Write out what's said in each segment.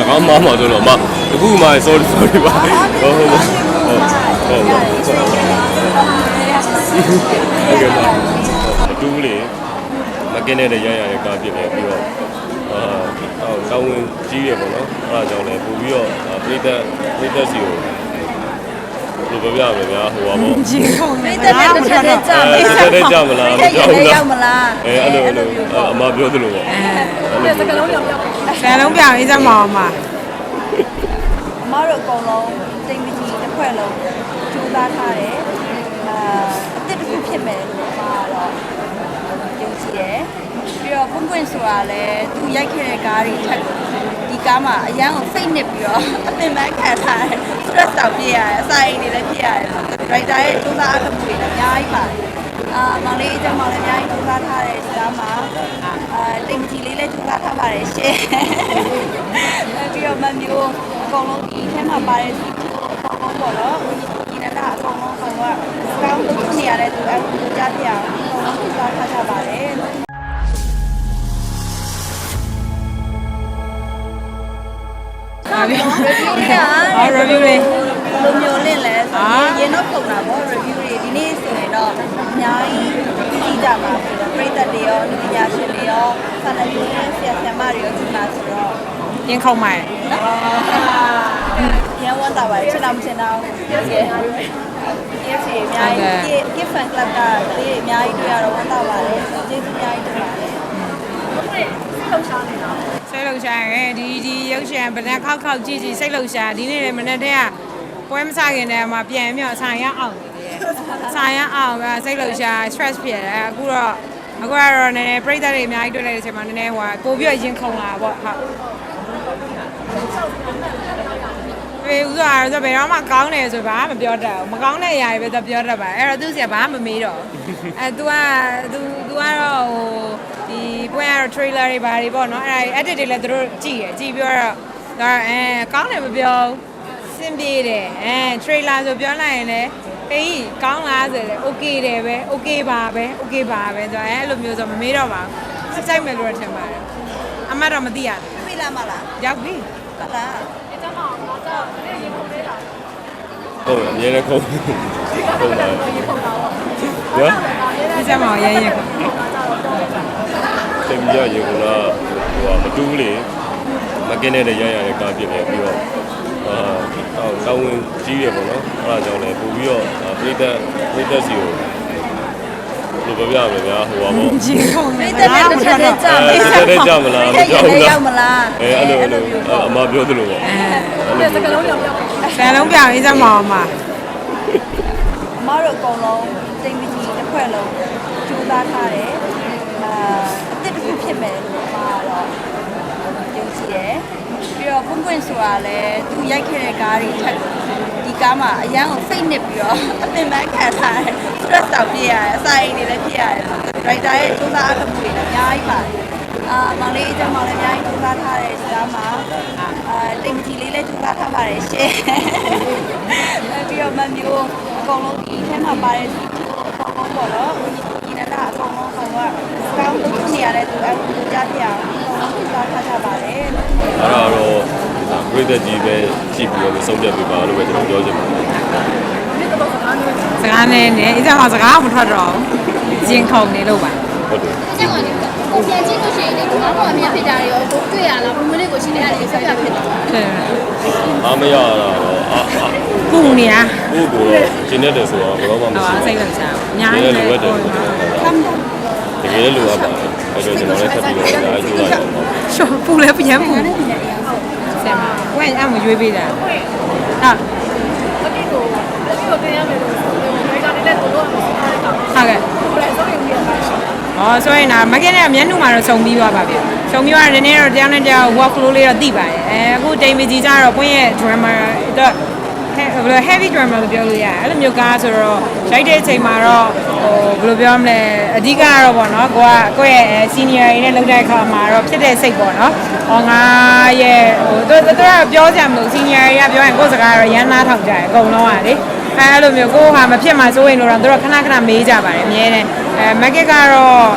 စကားမှားမှာဆိုတော့မအခုမှ sorry sorry ပါဟုတ်ဟုတ်ဟုတ်ဟုတ်ဟုတ်ကဲ့ပါအတူလေမကင်းတဲ့ရရတဲ့ကားဖြစ်နေပြီးတော့အာတောင်းဝင်ကြီးရပေါ့နော်အဲ့ဒါကြောင့်လည်းပို့ပြီးတော့ပြိသက်ပြိသက်စီကိုဘယ်လိုပြောပြရမလဲဗျာဟိုပါပေါ့ဂျင်းကုန်နေမိတ်တဲ့တစ်ချက်တည်းကြာအဲတက်တက်ကြမလားမကြောက်ဘူးလားရောက်မလားအဲအဲ့လိုအဲ့လိုအမပြောသလိုပေါ့အဲစကလုံးပြောင်းပြောင်း ဆယ်လုံးပြောင်းအေးစမ်းမအောင်ပါအမတို့အကုန်လုံးတိမ်မကြီးတစ်ခွက်လုံးကြိုးစားထားတယ်အာအစ်တစ်ခုဖြစ်မယ်လို့အမကတော့ယုံကြည်တယ်ပြီးတော့ပွင့်ပွင့်ဆိုတာလည်းသူရိုက်ခဲ့တဲ့ကားတွေထက်ဒီကားမှာအရန်ကိုစိတ်နစ်ပြီးတော့အပင်ပန်းခံထားတယ် stress တောင်ပြည့်ရတယ်အစာအိမ်တွေလည်းပြည့်ရတယ် writer ရဲ့ကြိုးစားအမှုတွေလည်းအများကြီးပါတယ် အာမောင်လေးအကြောင်းမောင်လေးအများကြီးကြိုးစားထားတယ်ဒီကားမှာအာတိမ်မကြီးလေးလည်းကြိုးစားထားပါတယ်ရှင်ပြီးတော့မမျိုးအကုန်လုံးဒီထဲမှာပါတဲ့ဒီအကုန်လုံးပေါ့နော်ဒီနတာအကုန်လုံးကတော့ကောင်းလို့နေရတဲ့သူအခုကြားပြအောင်အကုန်လုံးကြိုးစားထားကြပါတယ်ဟာပြော review တွေကအော် review လေးလိုမျိုးလင့်လဲဆိုအာရင်ရင်တော့ပုံတာပေါ့ review တွေဒီနေ့ဆို ရင်တော့အများကြီးကြည့်ကြမှာဆိုတော့ပရိသတ်တွေရောပညာရှင်တွေရောစာနယ်ဇင်းဆရာဆရာမတွေရောဒီမှာဆိုတော့ရင်ခုန်မိုင်ရန်ဝတ်တာပါချင်တာမချင်တာပြောစီရဲ့စီအများကြီး gift fan club ကဒီအများကြီးတွေ့ရတော့ဝတ်တာပါတယ်ကျေးဇူးအများကြီးတင်ပါတယ်စိတ်လှုပ်ရှားရဲဒီဒီရုပ်ရှင်ဗဒခောက်ခောက်ကြည့်ကြည့်စိတ်လှုပ်ရှားဒီနေ့လည်းမနေ့တည်းကပွဲမစခင်တည်းမှာပြန်ပြီးတော့ဆိုင်ရအောင်နေတယ် ဆိုင်ရအောင်ကစိတ်လှုပ်ရှား stress ဖြစ်တယ်အခုတော့အခုကတော့နည်းနည်းပြိတ္တတွေအများကြီးတွေ့လိုက်တဲ့အချိန်မှာနည်းနည်းဟိုပို့ပြီးတော့ရင်ခုန်လာပေါ့ဟုတ်ေဦးစွာဆိုဘယ်တော့မှကောင်းတယ်ဆိုဘာမှမပြောတတ်ဘူးမကောင်းတဲ့အရာတွေပဲသူပြောတတ်ပါအဲ့တော့သူ့ဆရာဘာမှမမေးတော့အဲ तू က तू तू ကတော့ဟိုဒီပွဲကတော့ trailer တွေဘာတွေပေါ့နော်အဲ့ဒါ edit တွေလည်းသူတို့ကြည့်ရကြည့်ပြီးတော့ဒါအဲကောင်းတယ်မပြောစင်ပြေတယ်အဲ trailer ဆိုပြောလိုက်ရင်လည်း အေးကောင်းလားဆိုတယ် okay တယ်ပဲ okay ပါပဲ okay ပါပဲဆိုတော့အဲအဲ့လိုမျိုးဆိုမမေးတော့ပါဘူးစိတ်မဲ့လို့ထင်ပါတယ်အမတော့မသိရဘူးပြေးလာမလားရောက်ပြီဟုတ်လားဟုတ်အမြဲတမ်းခုံခုံပါနော်ဒီစမောင်ရဲရဲကိုတင်ပြရေကလာဟိုမတူးလေမကင်းတဲ့ရရတဲ့ကားဖြစ်နေပြီးတော့ အာတောင်းဝင်ကြီးရပေါ့နော်အဲ့ဒါကြောင့်လည်းပို့ပြီးတော့ပြိသက်ပြိသက်စီကိုဘယ်လိုပြောပြရမလဲဗျာဟိုပါပေါ့ဂျင်းကုန်မိနေတ်တဲ့တစ်ချက်တည်းကြာအဲတက်တက်ကြမလားမကြောက်ဘူးလားရောက်မလားအဲအဲ့လိုအဲ့လိုအမပြောသလိုပေါ့အဲစကလုံးပြောင်းပြောင်းဆယ်လုံးပြောင်းအေးစမ်းမအောင်ပါအမတို့အကုန်လုံးတိမ်မကြီးတစ်ခွက်လုံးကြိုးစားထားတယ်အာအစ်တစ်ခုဖြစ်မယ်လို့အမကတော့ယုံကြည်တယ်ပြီး တော့ပွင့်ပွင့်ဆိုတာလည်းသူရိုက်ခဲ့တဲ့ကားတွေထက်ဒီကားမှာအရန်ကိုစိတ်နစ်ပြီးတော့အပင်ပန်းခံထားတယ် stress တောင်ပြည့်ရတယ်အစာအိမ်တွေလည်းပြည့်ရတယ် writer ရဲ့ကြိုးစားအမှုတွေလည်းအများကြီးပါတယ်အာမောင်လေးအကြောင်းမောင်လေးအများကြီးကြိုးစားထားတယ်ဒီကားမှာအာတိမ်ကြီးလေးလည်းကြိုးစားထားပါတယ်ရှင်ပြီးတော့မမျိုးအကုန်လုံးဒီထဲမှာပါတဲ့ဒီအကုန်လုံးပေါ့နော်ဒီနတာအကုန်လုံးကတော့ကောင်းလို့နေရတဲ့သူအခုကြားပြအောင်အ ကုန်လုံးကြိုးစားထားကြပါတယ်အဲ့ဒါတော့ပြိသက်ကြီးပဲကြည့်ပြီးတော့ဆုံးဖြတ်ပေးပါလို့ပဲကျွန်တော်ပြောချင်ပါတယ်စကားနဲ့နေအေးစမ်းမစကားမထွက်တော့ဘူးဂျင်းခုန်နေလို့ပါဟုတ်တယ်ကျက်ပါလေကိုပြန်ကြည့်လို့ရှိရင်လေဒီမှာတော့အမြင်ဖြစ်တာတွေရောကိုတွေ့ရလားဘုံမလေးကိုရှိနေတဲ့အဲ့ဒီဆက်ပြဖြစ်တာဖြစ်တယ်အားမရတာတော့အာအာပူနေရကိုကိုတော့ကျင်းနေတယ်ဆိုတော့ဘယ်တော့မှဟောမရှိစိတ်ဘူးလှုပ်ရှားအများဒီကြီးနေ့ပဲလိုအပ်တယ်တကယ်လိုအပ်ပါတယ် အဲ့တော့ကျွန်တော်လည်းထပ်ပြီးတော့အားကျိုးလိုက်ပါရှော့ပူလဲပြန်ပူဆယ်မဝဲအမရွေးပေးတာဟာအတိကိုအတိကိုတင်ရမယ်လို့ဆိုတော့ဒါကြောင့်လည်းကိုတော့မစတာတဲ့ကောင်ဟုတ်ကဲ့ဘယ်ဆိုရင်ဒီပါရှိอ๋อဆိုရင်ဒါမကင်းတဲ့မျက်နှာမှာတော့စုံပြီးသွားပါပြီ။စုံပြီးသွားတယ်နည်းနည်းတော့တရားနဲ့တရား work flow လေးတော့သိပါတယ်။အဲအခုတိမ်မကြီးကြတော့ပွင့်ရဲ့ drama တော့ ဘယ်လို heavy drama လို့ပြောလို့ရတယ်။အဲ့လိုမျိုးကားဆိုတော့ရိုက်တဲ့အချိန်မှာတော့ဟိုဘယ်လိုပြောမလဲအဓိကကတော့ပေါ့နော်ကိုကကိုယ့်ရဲ့ senior တွေနဲ့လုပ်တဲ့အခါမှာတော့ဖြစ်တဲ့စိတ်ပေါ့နော်။ဟောငါရဲ့ဟိုသူတို့ကပြောကြမလို့ senior တွေကပြောရင်ကိုယ့်စကားကတော့ရမ်းနားထောင်ကြတယ်အကုန်လုံးကလေ။အဲအဲ့လိုမျိုးကိုယ်ဟာမဖြစ်မှစိုးရင်လို့တော့သူတို့ခဏခဏမေးကြပါတယ်အများနဲ့အဲ market ကတော့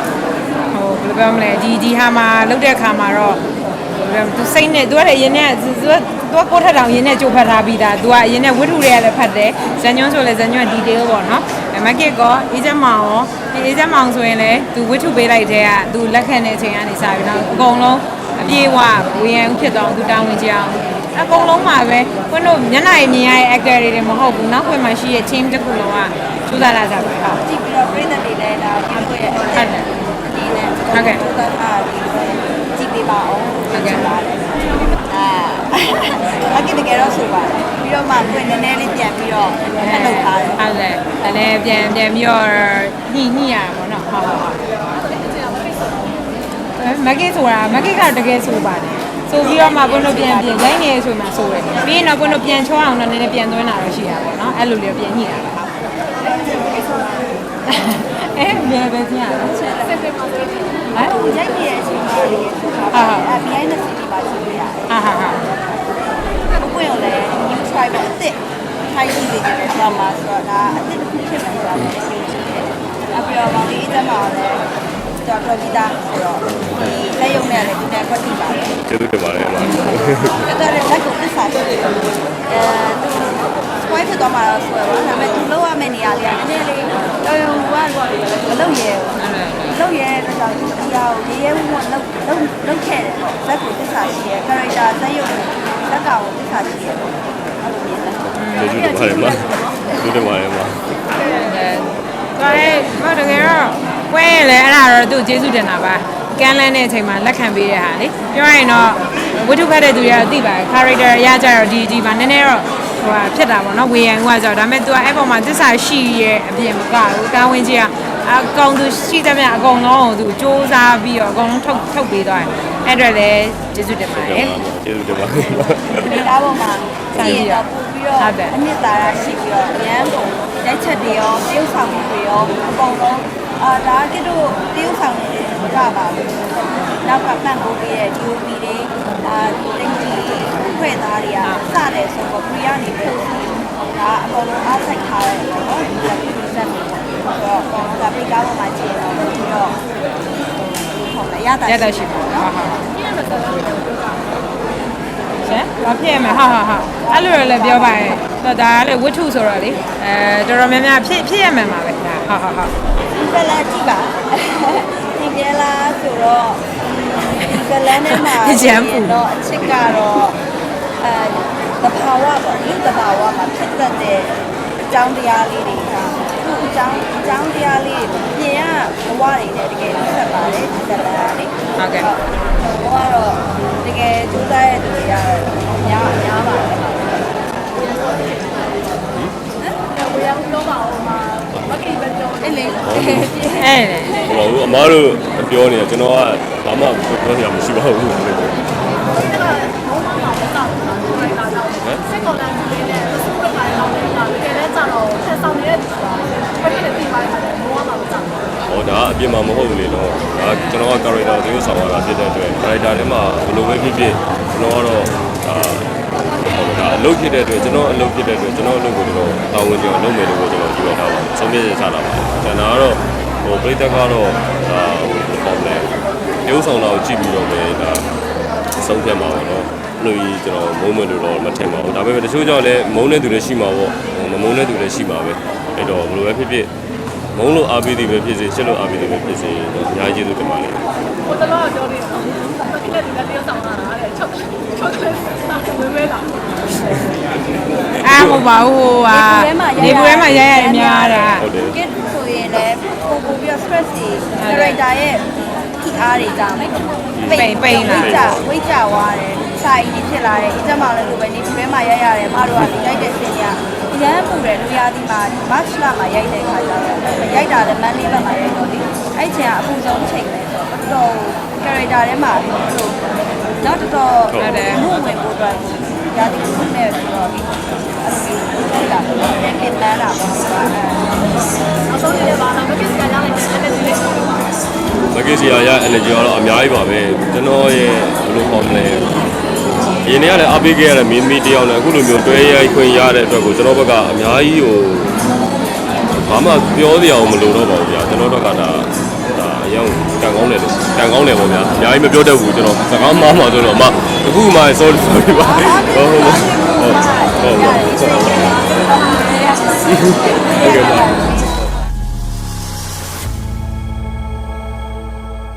ဟိုဘယ်လိုပြောမလဲဒီဒီဟာမှာလုတ်တဲ့အခါမှာတော့ဟသူစိတ်နဲ့သူကလည်းရင်းနဲ့သူက သူကကိုထက်တောင်ရင်းနဲ့ကြိုဖတ်ထားပြီးသားသူကအရင်နဲ့ဝတ္ထုတွေကလည်းဖတ်တယ်ဇန်ညွန်းဆိုလည်းဇန်ညွန်း detail ပေါ့နော်အဲမက်ကစ်ကောအေးချမ်းမောင်ရောအေးချမ်းမောင်ဆိုရင်လည်းသူဝတ္ထုပေးလိုက်တဲ့ကသူလက်ခံတဲ့အချိန်ကနေစပြီးတော့အကုန်လုံးအပြေးဝဝေယံဖြစ်တော့သူတောင်းဝင်ကြအောင်အကုန်လုံးမှာပဲခွန်းတို့မျက်နှာရည်မြင်ရတဲ့ actor တွေတွေမဟုတ်ဘူးနောက်ခွင်မှာရှိတဲ့ team တစ်ခုလုံးကစူးစမ်းလာကြပါဟုတ်ကြည့်ပြီးတော့ပြိတ္တတွေလည်းဒါဒီကိုရဲ့ဟုတ်တယ်ဒီနဲ့ဟုတ်ကဲ့သုဒ္ဓအားဒီကြည့် ပေးပါအောင်ဟုတ်ကဲ့ပါတယ်အာအကိတကယ်တော့ဆိုပါတယ်ပြီးတော့မှကိုယ်နည်းနည်းလေးပြန်ပြီးတော့ဖတ်လုပ်ထားတယ်ဟုတ်တယ်ဒါလည်းပြန်ပြန်ပြီးတော့ညှိညှိရတာပေါ့နော်ဟုတ်ဟုတ်ဟုတ်မက်ကစ်ဆိုတာမက်ကစ်ကတကယ်ဆိုပါတယ်ဆိုပြီးတော့မှကိုတို့ပြန်ပြန်ရိုင်းနေဆိုမှဆိုတယ်ပြီးရင်တော့ကိုတို့ပြန်ချောအောင်တော့နည်းနည်းပြန်သွင်းတာတော့ရှိတာပေါ့နော်အဲ့လိုလေးပြန်ညှိတာပါဟုတ်အဲဘယ်ပဲကြည့်ရအောင် ဟမ်ဟိုရိုက်နေတဲ့အချိန်မှာတကယ်ဆိုထားပါတယ်အဲ behind the scene မှာကြည့်လို့ရတယ်ဟာဟာဟာဘပွင့်ကိုလည်း new try ပဲအစ်စ်ထိုင်းကြည့်နေတယ်ဆောင်းမှာဆိုတော့ဒါအစ်စ်တစ်ခုဖြစ်မယ်ဆိုတာလည်းပြောချင်တယ်အပြီးတော့မောင်လေးအတက်မှာလည်းတော်တော်ကြီးသားဆိုတော့ဒီလက်ရုံနဲ့လည်းဒီနေ့ကွက်တိပါတယ်ကျေးဇူးတင်ပါတယ်အမတော်တော်လက်ကိုသစ္စာရှိတယ်အဲသူ swipe ဖြစ်သွားမှာတော့ဆိုတော့ဒါပေမဲ့သူလောက်ရမယ့်နေရာလေးကနည်းနည်းလေးတော်ရုံကမလောက်ရဲဘူးလောက်ရဲတဲ့ ကြောင့်ဒီအရာကိုရဲရဲဝံ့ဝံ့လောက်လောက်လောက်ခဲ့တယ်ပေါ့ဇက်ကိုသစ္စာရှိရဲ character ဇက်ရုံဇက်ကောင်ကိုသစ္စာရှိရဲပေါ့အဲ့လိုမျိုးလဲကျေးဇူးတင်ပါတယ်အမကျေးဇူးတင်ပါတယ်အမဒါလည်းဘာတကယ်တော့ပွဲရင်လည်းအဲ့ဒါတော့သူ့ကျေးဇူးတင်တာပါကမ်းလန်းတဲ့အချိန်မှာလက်ခံပေးတဲ့ဟာလေပြောရရင်တော့ဝတ္ထုဖတ်တဲ့သူတွေကသိပါတယ် character ရကြတော့ဒီဒီမှာနည်းနည်းတော့ဟိုဟာဖြစ်တာပေါ့နော်ဝေယံကဆိုတော့ဒါပေမဲ့ तू အဲ့ပေါ်မှာသစ္စာရှိရဲ့အပြင်မကဘူးတာဝန်ကြီးက အကောင်သူရှိသမျှအကုန်လုံးကိုသူစူးစမ်းပြီးတော့အကုန်လုံးထုတ်ထုတ်ပေးသွားတယ်အဲ့အတွက်လည်းကျေးဇူးတင်ပါတယ်ကျေးဇူးတင်ပါတယ်ဒီကားပေါ်မှာကြည့်ရတော့ပို့ပြီးတော့ဟုတ်တယ်အနှစ်သာရရှိပြီးတော့အရန်ကုန်လက်ချက်တွေရောတရုပ်ဆောင်တွေရောအကုန်လုံးအာဒါကတို့တရုပ်ဆောင်တွေကြပါဘူးနောက်ကပန့်ပိုးပြီးတဲ့ DOP တွေအာတင်ကြီးဖွဲ့သားတွေကစတယ်ဆိုတော့ခရီးကနေပို့ပြီးဒါအကုန်လုံးအားစိုက်ထားတယ်ပေါ့နော်ဒီကပြည်စက်တွေပေါ့ ဆိုတော့ဒါဒီကားပေါ်မှာကြည့်ရတော့ပြီးတော့ဟုတ်တယ်ရတာရတရှိပါဟာဟာညနေမှာတော့ပြောတာရှင်ဘာဖြစ်ရမလဲဟာဟာဟာအဲ့လိုလည်းပြောပါရဲ့တော့ဒါကလည်းဝတ္ထုဆိုတော့လေအဲတော်တော်များများဖြစ်ဖြစ်ရမှန်ပါပဲဒါဟာဟာဟာဒီကလာကြည့်ပါဒီကလာဆိုတော့ဒီကလာနဲ့မှာတော့အချစ်ကတော့အဲသဘာဝပေါ့ဒီသဘာဝမှာဖြစ်တတ်တဲ့အကြောင်းတရားလေးတွေကသူ့ အကြောင်းအကြောင်းတရားလေးတွေပြင်ရဘဝတွေနဲ့တကယ်ဖြစ်ပါတယ်ဒီကလာလေးဟုတ်ကဲ့ဘဝတော့တကယ်ကြိုးစားရတဲ့လူတွေကတော့များများပါတယ်ဝေယံပြောပါဦးမှာမကိပဲပြောတယ်အဲ့လေအဲ့လေဟိုအမတို့ပြောနေတယ်ကျွန်တော်ကဘာမှပြောစရာမရှိပါဘူးအဲ့ဒါဘုံမှာမတောက်ဘူးလား ပြင်မှာမဟုတ်ဘူးလေနော်ဒါကျွန်တော်က character တွေကိုဆောင်ရတာဖြစ်တဲ့အတွက် character ထဲမှာဘယ်လိုပဲဖြစ်ဖြစ်ကျွန်တော်ကတော့ဒါဒါအလုပ်ဖြစ်တဲ့အတွက်ကျွန်တော်အလုပ်ဖြစ်တဲ့အတွက်ကျွန်တော်အလုပ်ကိုကျွန်တော်တာဝန်ကျအောင်လုပ်မယ်လို့ကျွန်တော်ယူရတာပါဆုံးဖြတ်ချက်ချတာပါကျွန်တော်ကတော့ဟိုပြိတ္တကတော့ဒါဟိုပေါ့လေရုပ်ဆောင်တာကိုကြည့်ပြီးတော့ပဲဒါဆုံးဖြတ်မှာပေါ့နော်လို့ကြီးကျွန်တော်မုန်းမယ်လို့တော့မထင်ပါဘူးဒါပေမဲ့တချို့ကြောင့်လည်းမုန်းတဲ့သူတွေရှိမှာပေါ့မမုန်းတဲ့သူတွေရှိမှာပဲအဲ့တော့ဘယ်လိုပဲဖြစ်ဖြစ် မုံလို့အားပေးသည်ပဲဖြစ်စေချစ်လို့အားပေးသည်ပဲဖြစ်စေတော့အများကြီးကျေးဇူးတင်ပါလိမ့်မယ်ဟိုတလောပြောတယ်နော်ဒီလက်ဒီလက်တယောက်ဆောင်လာတာတဲ့ချုပ်ချုပ်တယ်ဝေဝဲလာအဲ့ဟုတ်ပါဘူးဟိုဟာနေပူထဲမှာရရရများတာဟုတ်တယ်ကစ်ဆိုရင်လည်းပို့ပို့ပြီးတော့ stress တွေ character ရဲ့ဖိအားတွေကြောင့်လေဝိတ်ကြဝိတ်ကြသွားတယ်စာရင်းဖြစ်လာတယ်အကျမလည်းလိုပဲနေဒီဘဲမှာရိုက်ရတယ်မတို့ကဒီရိုက်တဲ့စင်က အရန်ပူတယ်လူရသည်မှာ match လာမှာရိုက်တဲ့ခါကျတော့ရိုက်တာလည်းမန်လေးဘက်မှာရိုက်တော့လေအဲ့ချိန်ကအပူဆုံးချိန်ပဲဆိုတော့တော် character ထဲမှာလို့တော့တော်တော်မှုဝင်ဖို့အတွက်ရာသီခုနဲ့ဆိုတော့ဒီအဲ့လိုမျိုးလာတယ်ပြင်ပန်းလာပါဘူးနောက်ဆုံးနေ့ပါတော့မကိစကကြောင်းနဲ့တက်တက်ဒီလေးပြောပါမကစ်စီယာရ energy ကတော့အများကြီးပါပဲကျွန်တော်ရဲ့ဘယ်လိုခေါ်မ အရင်ကလည်းအားပေးခဲ့ရတဲ့မင်းမီတယောက်နဲ့အခုလိုမျိုးတွဲရိုက်ခွင့်ရတဲ့အတွက်ကိုကျွန်တော်ဘက်ကအများကြီးဟိုဘာမှပြောစရာမလိုတော့ပါဘူးဗျာကျွန်တော်တို့ကဒါဒါအရင်ကံကောင်းတယ်လို့ကံကောင်းတယ်ပေါ့ဗျာအများကြီးမပြောတတ်ဘူးကျွန်တော်စကားမှားမှာဆိုတော့မအခုမှ sorry sorry ပါဟုတ်ဟုတ်ဟုတ်ဟုတ်ဟုတ်ဟုတ်ဟုတ်ဟုတ်ဟုတ်